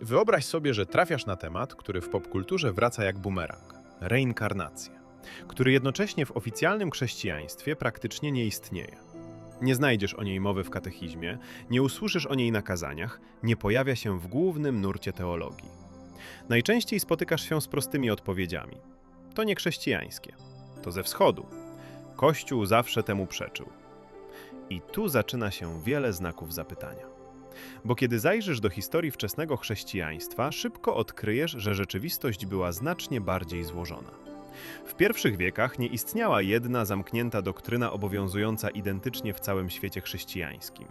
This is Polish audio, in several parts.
Wyobraź sobie, że trafiasz na temat, który w popkulturze wraca jak bumerang reinkarnację, który jednocześnie w oficjalnym chrześcijaństwie praktycznie nie istnieje. Nie znajdziesz o niej mowy w katechizmie, nie usłyszysz o niej na kazaniach, nie pojawia się w głównym nurcie teologii. Najczęściej spotykasz się z prostymi odpowiedziami. To nie chrześcijańskie, to ze wschodu. Kościół zawsze temu przeczył. I tu zaczyna się wiele znaków zapytania. Bo kiedy zajrzysz do historii wczesnego chrześcijaństwa, szybko odkryjesz, że rzeczywistość była znacznie bardziej złożona. W pierwszych wiekach nie istniała jedna zamknięta doktryna obowiązująca identycznie w całym świecie chrześcijańskim.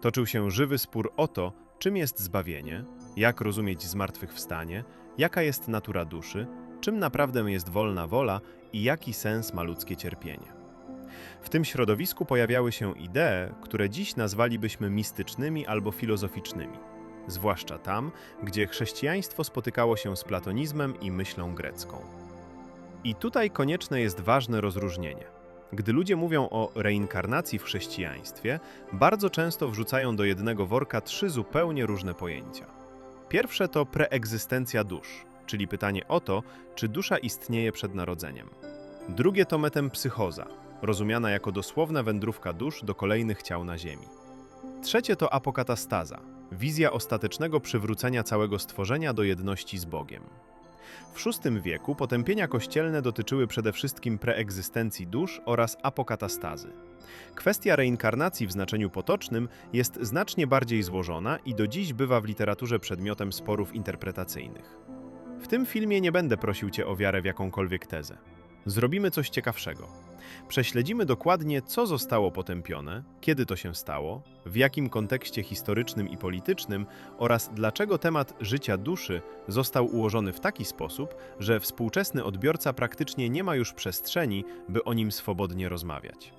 Toczył się żywy spór o to, czym jest zbawienie, jak rozumieć zmartwychwstanie, jaka jest natura duszy, czym naprawdę jest wolna wola i jaki sens ma ludzkie cierpienie. W tym środowisku pojawiały się idee, które dziś nazwalibyśmy mistycznymi albo filozoficznymi, zwłaszcza tam, gdzie chrześcijaństwo spotykało się z platonizmem i myślą grecką. I tutaj konieczne jest ważne rozróżnienie. Gdy ludzie mówią o reinkarnacji w chrześcijaństwie, bardzo często wrzucają do jednego worka trzy zupełnie różne pojęcia. Pierwsze to preegzystencja dusz, czyli pytanie o to, czy dusza istnieje przed narodzeniem. Drugie to metempsychoza, rozumiana jako dosłowna wędrówka dusz do kolejnych ciał na Ziemi. Trzecie to apokatastaza, wizja ostatecznego przywrócenia całego stworzenia do jedności z Bogiem. W VI wieku potępienia kościelne dotyczyły przede wszystkim preegzystencji dusz oraz apokatastazy. Kwestia reinkarnacji w znaczeniu potocznym jest znacznie bardziej złożona i do dziś bywa w literaturze przedmiotem sporów interpretacyjnych. W tym filmie nie będę prosił Cię o wiarę w jakąkolwiek tezę. Zrobimy coś ciekawszego. Prześledzimy dokładnie, co zostało potępione, kiedy to się stało, w jakim kontekście historycznym i politycznym oraz dlaczego temat życia duszy został ułożony w taki sposób, że współczesny odbiorca praktycznie nie ma już przestrzeni, by o nim swobodnie rozmawiać.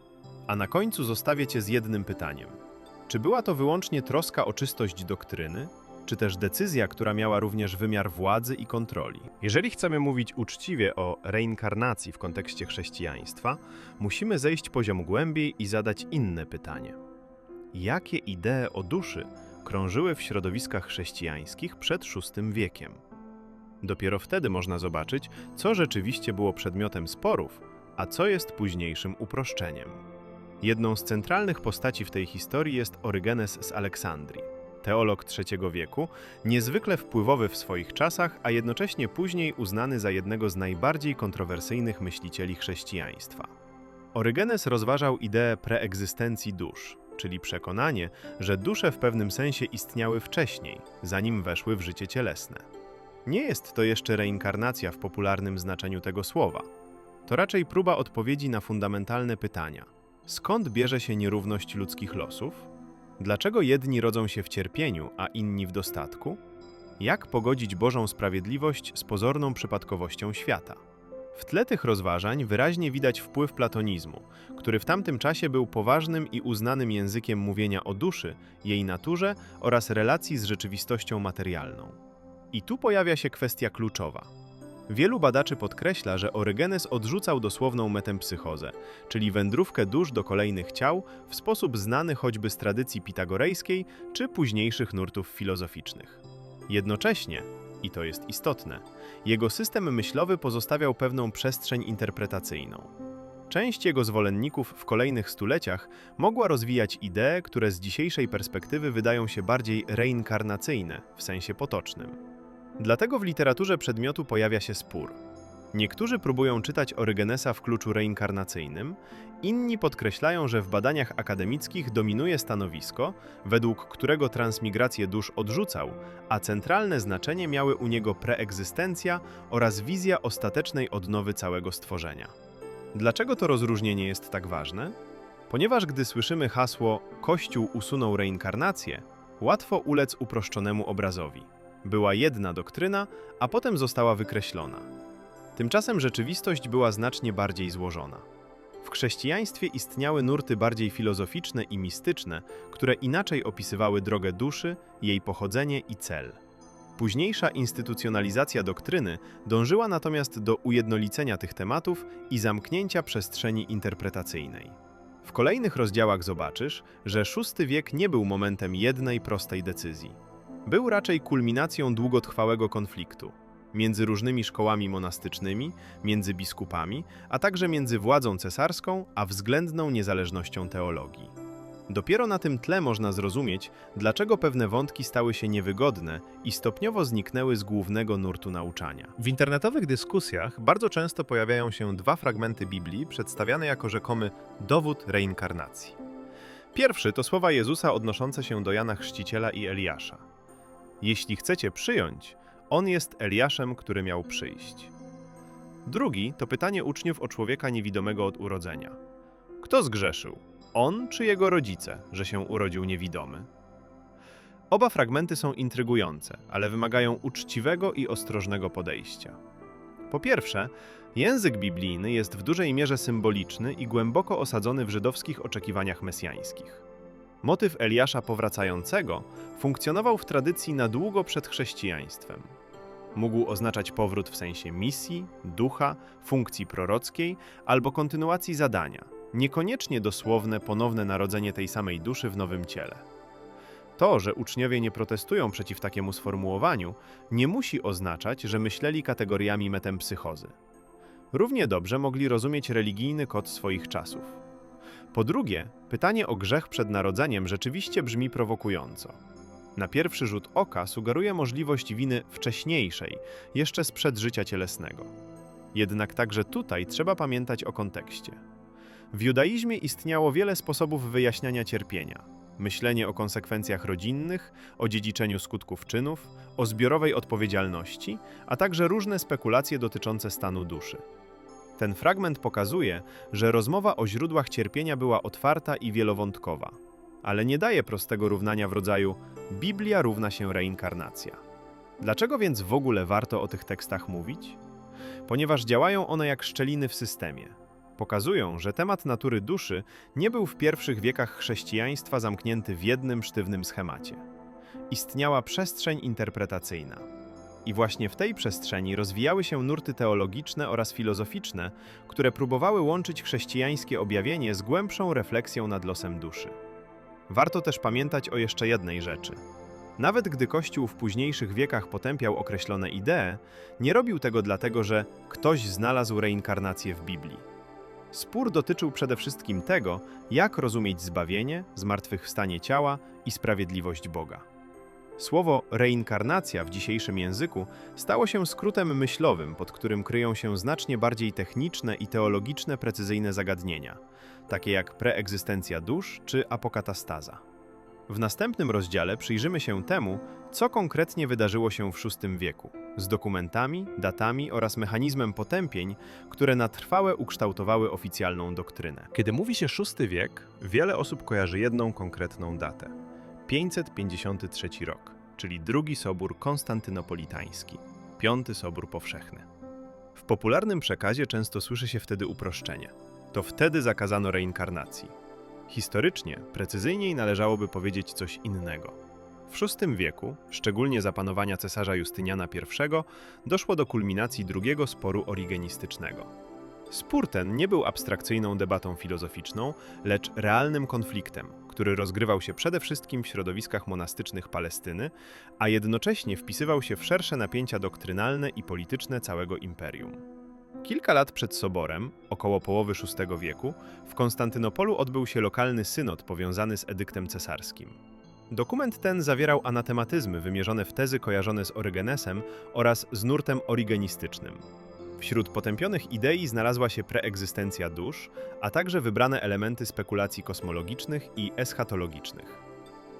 A na końcu zostawię Cię z jednym pytaniem. Czy była to wyłącznie troska o czystość doktryny, czy też decyzja, która miała również wymiar władzy i kontroli. Jeżeli chcemy mówić uczciwie o reinkarnacji w kontekście chrześcijaństwa, musimy zejść poziom głębiej i zadać inne pytanie. Jakie idee o duszy krążyły w środowiskach chrześcijańskich przed VI wiekiem? Dopiero wtedy można zobaczyć, co rzeczywiście było przedmiotem sporów, a co jest późniejszym uproszczeniem. Jedną z centralnych postaci w tej historii jest Orygenes z Aleksandrii teolog III wieku, niezwykle wpływowy w swoich czasach, a jednocześnie później uznany za jednego z najbardziej kontrowersyjnych myślicieli chrześcijaństwa. Orygenes rozważał ideę preegzystencji dusz, czyli przekonanie, że dusze w pewnym sensie istniały wcześniej, zanim weszły w życie cielesne. Nie jest to jeszcze reinkarnacja w popularnym znaczeniu tego słowa. To raczej próba odpowiedzi na fundamentalne pytania. Skąd bierze się nierówność ludzkich losów? Dlaczego jedni rodzą się w cierpieniu, a inni w dostatku? Jak pogodzić Bożą sprawiedliwość z pozorną przypadkowością świata? W tle tych rozważań wyraźnie widać wpływ platonizmu, który w tamtym czasie był poważnym i uznanym językiem mówienia o duszy, jej naturze oraz relacji z rzeczywistością materialną. I tu pojawia się kwestia kluczowa. Wielu badaczy podkreśla, że Orygenes odrzucał dosłowną metempsychozę, czyli wędrówkę dusz do kolejnych ciał w sposób znany choćby z tradycji pitagorejskiej czy późniejszych nurtów filozoficznych. Jednocześnie, i to jest istotne, jego system myślowy pozostawiał pewną przestrzeń interpretacyjną. Część jego zwolenników w kolejnych stuleciach mogła rozwijać idee, które z dzisiejszej perspektywy wydają się bardziej reinkarnacyjne w sensie potocznym. Dlatego w literaturze przedmiotu pojawia się spór. Niektórzy próbują czytać Orygenesa w kluczu reinkarnacyjnym, inni podkreślają, że w badaniach akademickich dominuje stanowisko, według którego transmigrację dusz odrzucał, a centralne znaczenie miały u niego preegzystencja oraz wizja ostatecznej odnowy całego stworzenia. Dlaczego to rozróżnienie jest tak ważne? Ponieważ gdy słyszymy hasło Kościół usunął reinkarnację, łatwo ulec uproszczonemu obrazowi. Była jedna doktryna, a potem została wykreślona. Tymczasem rzeczywistość była znacznie bardziej złożona. W chrześcijaństwie istniały nurty bardziej filozoficzne i mistyczne, które inaczej opisywały drogę duszy, jej pochodzenie i cel. Późniejsza instytucjonalizacja doktryny dążyła natomiast do ujednolicenia tych tematów i zamknięcia przestrzeni interpretacyjnej. W kolejnych rozdziałach zobaczysz, że VI wiek nie był momentem jednej prostej decyzji. Był raczej kulminacją długotrwałego konfliktu między różnymi szkołami monastycznymi, między biskupami, a także między władzą cesarską a względną niezależnością teologii. Dopiero na tym tle można zrozumieć, dlaczego pewne wątki stały się niewygodne i stopniowo zniknęły z głównego nurtu nauczania. W internetowych dyskusjach bardzo często pojawiają się dwa fragmenty Biblii przedstawiane jako rzekomy dowód reinkarnacji. Pierwszy to słowa Jezusa odnoszące się do Jana Chrzciciela i Eliasza. Jeśli chcecie przyjąć, on jest Eliaszem, który miał przyjść. Drugi to pytanie uczniów o człowieka niewidomego od urodzenia. Kto zgrzeszył? On czy jego rodzice, że się urodził niewidomy? Oba fragmenty są intrygujące, ale wymagają uczciwego i ostrożnego podejścia. Po pierwsze, język biblijny jest w dużej mierze symboliczny i głęboko osadzony w żydowskich oczekiwaniach mesjańskich. Motyw Eliasza powracającego funkcjonował w tradycji na długo przed chrześcijaństwem. Mógł oznaczać powrót w sensie misji, ducha, funkcji prorockiej albo kontynuacji zadania, niekoniecznie dosłowne ponowne narodzenie tej samej duszy w nowym ciele. To, że uczniowie nie protestują przeciw takiemu sformułowaniu, nie musi oznaczać, że myśleli kategoriami metempsychozy. Równie dobrze mogli rozumieć religijny kod swoich czasów. Po drugie, pytanie o grzech przed narodzeniem rzeczywiście brzmi prowokująco. Na pierwszy rzut oka sugeruje możliwość winy wcześniejszej, jeszcze sprzed życia cielesnego. Jednak także tutaj trzeba pamiętać o kontekście. W judaizmie istniało wiele sposobów wyjaśniania cierpienia. Myślenie o konsekwencjach rodzinnych, o dziedziczeniu skutków czynów, o zbiorowej odpowiedzialności, a także różne spekulacje dotyczące stanu duszy. Ten fragment pokazuje, że rozmowa o źródłach cierpienia była otwarta i wielowątkowa, ale nie daje prostego równania w rodzaju Biblia równa się reinkarnacja. Dlaczego więc w ogóle warto o tych tekstach mówić? Ponieważ działają one jak szczeliny w systemie. Pokazują, że temat natury duszy nie był w pierwszych wiekach chrześcijaństwa zamknięty w jednym sztywnym schemacie. Istniała przestrzeń interpretacyjna. I właśnie w tej przestrzeni rozwijały się nurty teologiczne oraz filozoficzne, które próbowały łączyć chrześcijańskie objawienie z głębszą refleksją nad losem duszy. Warto też pamiętać o jeszcze jednej rzeczy. Nawet gdy Kościół w późniejszych wiekach potępiał określone idee, nie robił tego dlatego, że ktoś znalazł reinkarnację w Biblii. Spór dotyczył przede wszystkim tego, jak rozumieć zbawienie, zmartwychwstanie ciała i sprawiedliwość Boga. Słowo reinkarnacja w dzisiejszym języku stało się skrótem myślowym, pod którym kryją się znacznie bardziej techniczne i teologiczne precyzyjne zagadnienia, takie jak preegzystencja dusz czy apokatastaza. W następnym rozdziale przyjrzymy się temu, co konkretnie wydarzyło się w VI wieku, z dokumentami, datami oraz mechanizmem potępień, które na trwałe ukształtowały oficjalną doktrynę. Kiedy mówi się VI wiek, wiele osób kojarzy jedną konkretną datę 553 rok, czyli drugi sobór konstantynopolitański, piąty sobór powszechny. W popularnym przekazie często słyszy się wtedy uproszczenie. To wtedy zakazano reinkarnacji. Historycznie, precyzyjniej należałoby powiedzieć coś innego. W VI wieku, szczególnie za panowania cesarza Justyniana I, doszło do kulminacji drugiego sporu origenistycznego. Spór ten nie był abstrakcyjną debatą filozoficzną, lecz realnym konfliktem, który rozgrywał się przede wszystkim w środowiskach monastycznych Palestyny, a jednocześnie wpisywał się w szersze napięcia doktrynalne i polityczne całego imperium. Kilka lat przed soborem, około połowy VI wieku, w Konstantynopolu odbył się lokalny synod powiązany z edyktem cesarskim. Dokument ten zawierał anatematyzmy wymierzone w tezy kojarzone z Orygenesem oraz z nurtem origenistycznym. Wśród potępionych idei znalazła się preegzystencja dusz, a także wybrane elementy spekulacji kosmologicznych i eschatologicznych.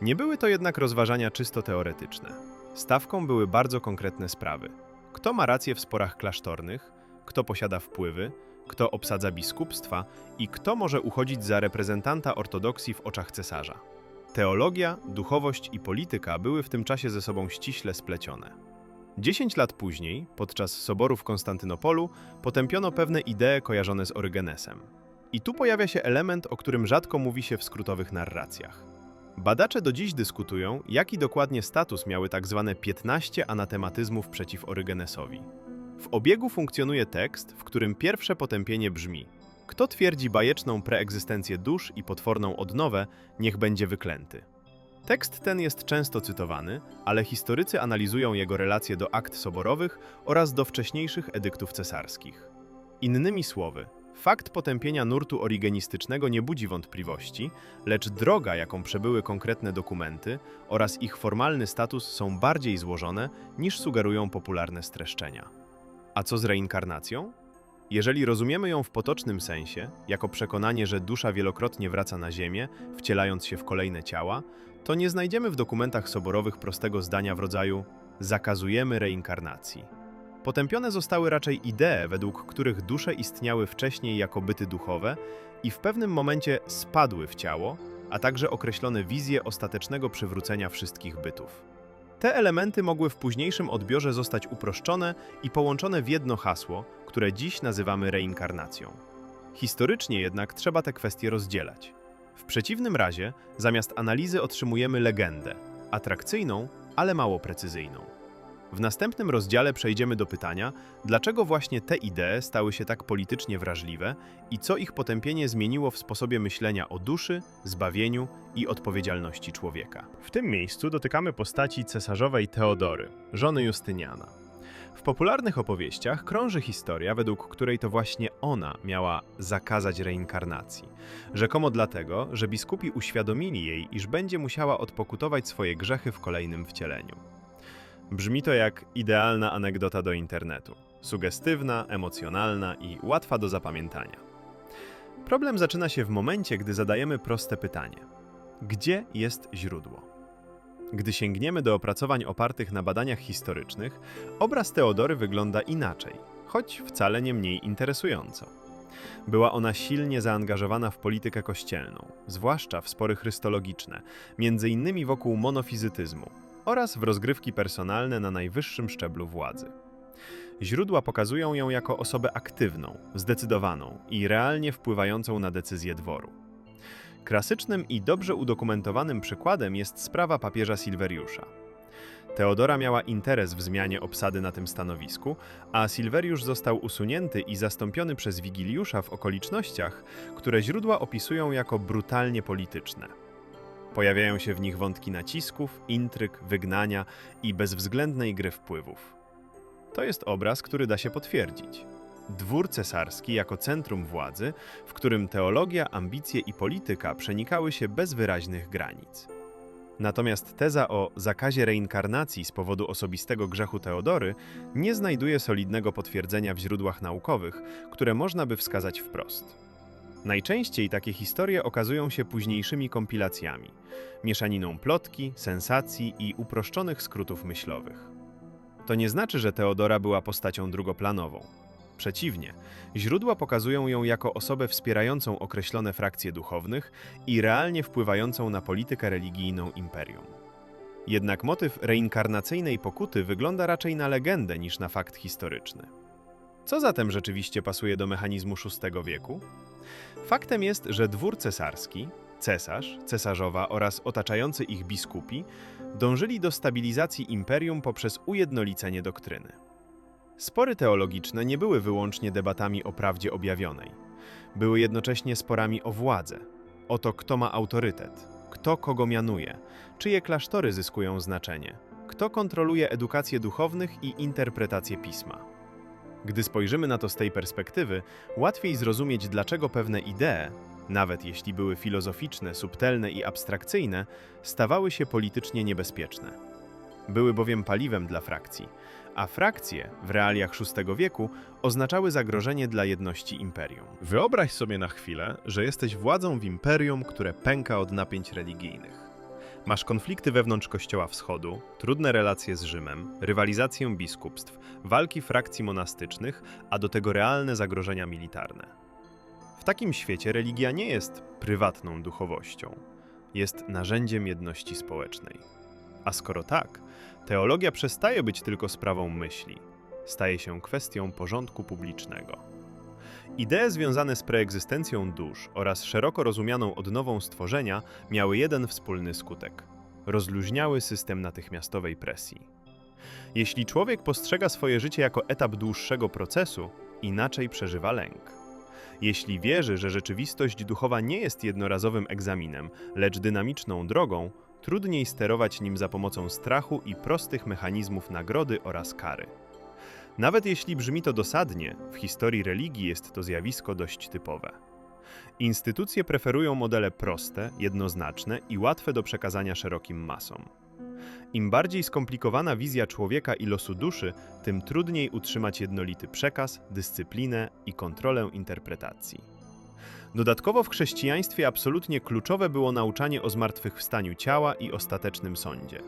Nie były to jednak rozważania czysto teoretyczne. Stawką były bardzo konkretne sprawy. Kto ma rację w sporach klasztornych, kto posiada wpływy, kto obsadza biskupstwa i kto może uchodzić za reprezentanta ortodoksji w oczach cesarza. Teologia, duchowość i polityka były w tym czasie ze sobą ściśle splecione. Dziesięć lat później, podczas soboru w Konstantynopolu, potępiono pewne idee kojarzone z Orygenesem. I tu pojawia się element, o którym rzadko mówi się w skrótowych narracjach. Badacze do dziś dyskutują, jaki dokładnie status miały tak zwane 15 anatematyzmów przeciw Orygenesowi. W obiegu funkcjonuje tekst, w którym pierwsze potępienie brzmi: Kto twierdzi bajeczną preegzystencję dusz i potworną odnowę, niech będzie wyklęty. Tekst ten jest często cytowany, ale historycy analizują jego relacje do akt soborowych oraz do wcześniejszych edyktów cesarskich. Innymi słowy, fakt potępienia nurtu origenistycznego nie budzi wątpliwości, lecz droga, jaką przebyły konkretne dokumenty oraz ich formalny status są bardziej złożone niż sugerują popularne streszczenia. A co z reinkarnacją? Jeżeli rozumiemy ją w potocznym sensie, jako przekonanie, że dusza wielokrotnie wraca na Ziemię, wcielając się w kolejne ciała, to nie znajdziemy w dokumentach soborowych prostego zdania w rodzaju zakazujemy reinkarnacji. Potępione zostały raczej idee, według których dusze istniały wcześniej jako byty duchowe i w pewnym momencie spadły w ciało, a także określone wizje ostatecznego przywrócenia wszystkich bytów. Te elementy mogły w późniejszym odbiorze zostać uproszczone i połączone w jedno hasło, które dziś nazywamy reinkarnacją. Historycznie jednak trzeba te kwestie rozdzielać. W przeciwnym razie, zamiast analizy otrzymujemy legendę, atrakcyjną, ale mało precyzyjną. W następnym rozdziale przejdziemy do pytania, dlaczego właśnie te idee stały się tak politycznie wrażliwe i co ich potępienie zmieniło w sposobie myślenia o duszy, zbawieniu i odpowiedzialności człowieka. W tym miejscu dotykamy postaci cesarzowej Teodory, żony Justyniana. W popularnych opowieściach krąży historia, według której to właśnie ona miała zakazać reinkarnacji. Rzekomo dlatego, że biskupi uświadomili jej, iż będzie musiała odpokutować swoje grzechy w kolejnym wcieleniu. Brzmi to jak idealna anegdota do internetu. Sugestywna, emocjonalna i łatwa do zapamiętania. Problem zaczyna się w momencie, gdy zadajemy proste pytanie: gdzie jest źródło? Gdy sięgniemy do opracowań opartych na badaniach historycznych, obraz Teodory wygląda inaczej, choć wcale nie mniej interesująco. Była ona silnie zaangażowana w politykę kościelną, zwłaszcza w spory chrystologiczne, między innymi wokół monofizytyzmu, oraz w rozgrywki personalne na najwyższym szczeblu władzy. Źródła pokazują ją jako osobę aktywną, zdecydowaną i realnie wpływającą na decyzje dworu. Klasycznym i dobrze udokumentowanym przykładem jest sprawa papieża Silweriusza. Teodora miała interes w zmianie obsady na tym stanowisku, a Silweriusz został usunięty i zastąpiony przez Wigiliusza w okolicznościach, które źródła opisują jako brutalnie polityczne. Pojawiają się w nich wątki nacisków, intryg, wygnania i bezwzględnej gry wpływów. To jest obraz, który da się potwierdzić. Dwór cesarski jako centrum władzy, w którym teologia, ambicje i polityka przenikały się bez wyraźnych granic. Natomiast teza o zakazie reinkarnacji z powodu osobistego grzechu Teodory nie znajduje solidnego potwierdzenia w źródłach naukowych, które można by wskazać wprost. Najczęściej takie historie okazują się późniejszymi kompilacjami, mieszaniną plotki, sensacji i uproszczonych skrótów myślowych. To nie znaczy, że Teodora była postacią drugoplanową. Przeciwnie, źródła pokazują ją jako osobę wspierającą określone frakcje duchownych i realnie wpływającą na politykę religijną imperium. Jednak motyw reinkarnacyjnej pokuty wygląda raczej na legendę niż na fakt historyczny. Co zatem rzeczywiście pasuje do mechanizmu VI wieku? Faktem jest, że dwór cesarski, cesarz, cesarzowa oraz otaczający ich biskupi dążyli do stabilizacji imperium poprzez ujednolicenie doktryny. Spory teologiczne nie były wyłącznie debatami o prawdzie objawionej. Były jednocześnie sporami o władzę, o to, kto ma autorytet, kto kogo mianuje, czyje klasztory zyskują znaczenie, kto kontroluje edukację duchownych i interpretację pisma. Gdy spojrzymy na to z tej perspektywy, łatwiej zrozumieć, dlaczego pewne idee, nawet jeśli były filozoficzne, subtelne i abstrakcyjne, stawały się politycznie niebezpieczne. Były bowiem paliwem dla frakcji, a frakcje w realiach VI wieku oznaczały zagrożenie dla jedności imperium. Wyobraź sobie na chwilę, że jesteś władzą w imperium, które pęka od napięć religijnych. Masz konflikty wewnątrz Kościoła Wschodu, trudne relacje z Rzymem, rywalizację biskupstw, walki frakcji monastycznych, a do tego realne zagrożenia militarne. W takim świecie religia nie jest prywatną duchowością, jest narzędziem jedności społecznej. A skoro tak, teologia przestaje być tylko sprawą myśli, staje się kwestią porządku publicznego. Idee związane z preegzystencją dusz oraz szeroko rozumianą odnową stworzenia miały jeden wspólny skutek rozluźniały system natychmiastowej presji. Jeśli człowiek postrzega swoje życie jako etap dłuższego procesu, inaczej przeżywa lęk. Jeśli wierzy, że rzeczywistość duchowa nie jest jednorazowym egzaminem, lecz dynamiczną drogą, trudniej sterować nim za pomocą strachu i prostych mechanizmów nagrody oraz kary. Nawet jeśli brzmi to dosadnie, w historii religii jest to zjawisko dość typowe. Instytucje preferują modele proste, jednoznaczne i łatwe do przekazania szerokim masom. Im bardziej skomplikowana wizja człowieka i losu duszy, tym trudniej utrzymać jednolity przekaz, dyscyplinę i kontrolę interpretacji. Dodatkowo w chrześcijaństwie absolutnie kluczowe było nauczanie o zmartwychwstaniu ciała i ostatecznym sądzie.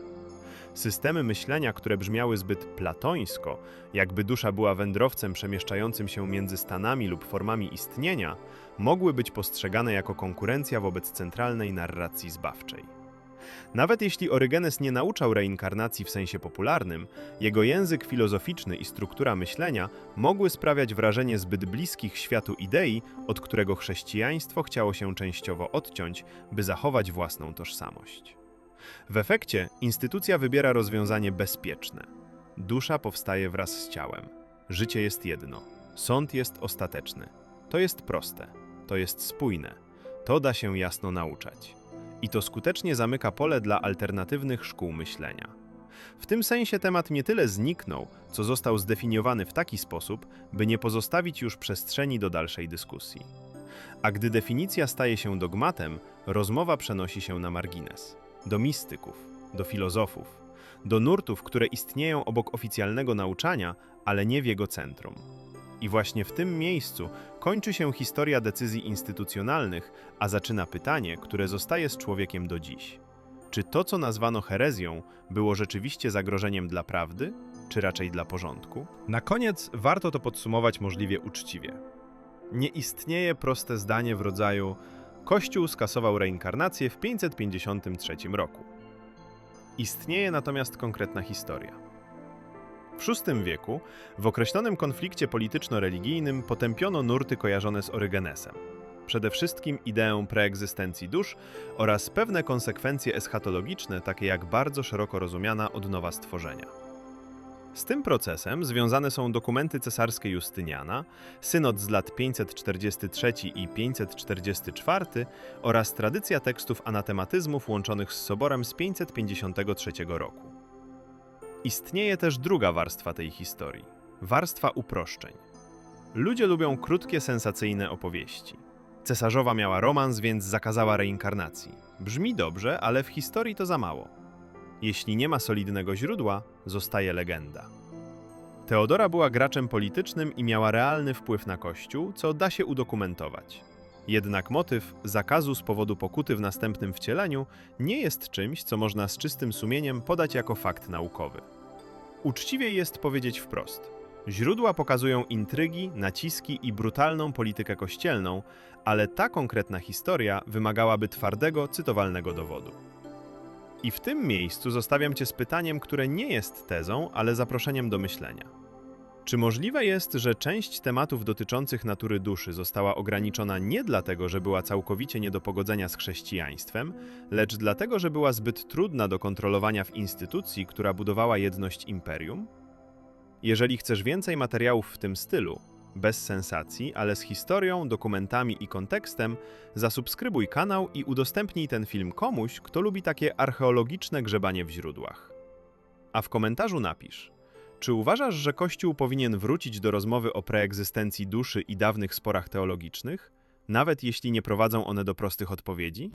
Systemy myślenia, które brzmiały zbyt platońsko, jakby dusza była wędrowcem przemieszczającym się między stanami lub formami istnienia, mogły być postrzegane jako konkurencja wobec centralnej narracji zbawczej. Nawet jeśli Orygenes nie nauczał reinkarnacji w sensie popularnym, jego język filozoficzny i struktura myślenia mogły sprawiać wrażenie zbyt bliskich światu idei, od którego chrześcijaństwo chciało się częściowo odciąć, by zachować własną tożsamość. W efekcie instytucja wybiera rozwiązanie bezpieczne. Dusza powstaje wraz z ciałem. Życie jest jedno. Sąd jest ostateczny. To jest proste. To jest spójne. To da się jasno nauczać. I to skutecznie zamyka pole dla alternatywnych szkół myślenia. W tym sensie temat nie tyle zniknął, co został zdefiniowany w taki sposób, by nie pozostawić już przestrzeni do dalszej dyskusji. A gdy definicja staje się dogmatem, rozmowa przenosi się na margines do mistyków, do filozofów, do nurtów, które istnieją obok oficjalnego nauczania, ale nie w jego centrum. I właśnie w tym miejscu kończy się historia decyzji instytucjonalnych, a zaczyna pytanie, które zostaje z człowiekiem do dziś. Czy to, co nazwano herezją, było rzeczywiście zagrożeniem dla prawdy, czy raczej dla porządku? Na koniec warto to podsumować możliwie uczciwie. Nie istnieje proste zdanie w rodzaju Kościół skasował reinkarnację w 553 roku. Istnieje natomiast konkretna historia. W VI wieku, w określonym konflikcie polityczno-religijnym, potępiono nurty kojarzone z Orygenesem. Przede wszystkim ideę preegzystencji dusz oraz pewne konsekwencje eschatologiczne, takie jak bardzo szeroko rozumiana odnowa stworzenia. Z tym procesem związane są dokumenty cesarskie Justyniana, synod z lat 543 i 544 oraz tradycja tekstów anatematyzmów łączonych z soborem z 553 roku. Istnieje też druga warstwa tej historii warstwa uproszczeń. Ludzie lubią krótkie, sensacyjne opowieści. Cesarzowa miała romans, więc zakazała reinkarnacji. Brzmi dobrze, ale w historii to za mało. Jeśli nie ma solidnego źródła, zostaje legenda. Teodora była graczem politycznym i miała realny wpływ na Kościół, co da się udokumentować. Jednak motyw zakazu z powodu pokuty w następnym wcieleniu nie jest czymś, co można z czystym sumieniem podać jako fakt naukowy. Uczciwie jest powiedzieć wprost. Źródła pokazują intrygi, naciski i brutalną politykę kościelną, ale ta konkretna historia wymagałaby twardego, cytowalnego dowodu. I w tym miejscu zostawiam Cię z pytaniem, które nie jest tezą, ale zaproszeniem do myślenia. Czy możliwe jest, że część tematów dotyczących natury duszy została ograniczona nie dlatego, że była całkowicie nie do pogodzenia z chrześcijaństwem, lecz dlatego, że była zbyt trudna do kontrolowania w instytucji, która budowała jedność imperium? Jeżeli chcesz więcej materiałów w tym stylu, bez sensacji, ale z historią, dokumentami i kontekstem, zasubskrybuj kanał i udostępnij ten film komuś, kto lubi takie archeologiczne grzebanie w źródłach. A w komentarzu napisz: Czy uważasz, że Kościół powinien wrócić do rozmowy o preegzystencji duszy i dawnych sporach teologicznych, nawet jeśli nie prowadzą one do prostych odpowiedzi?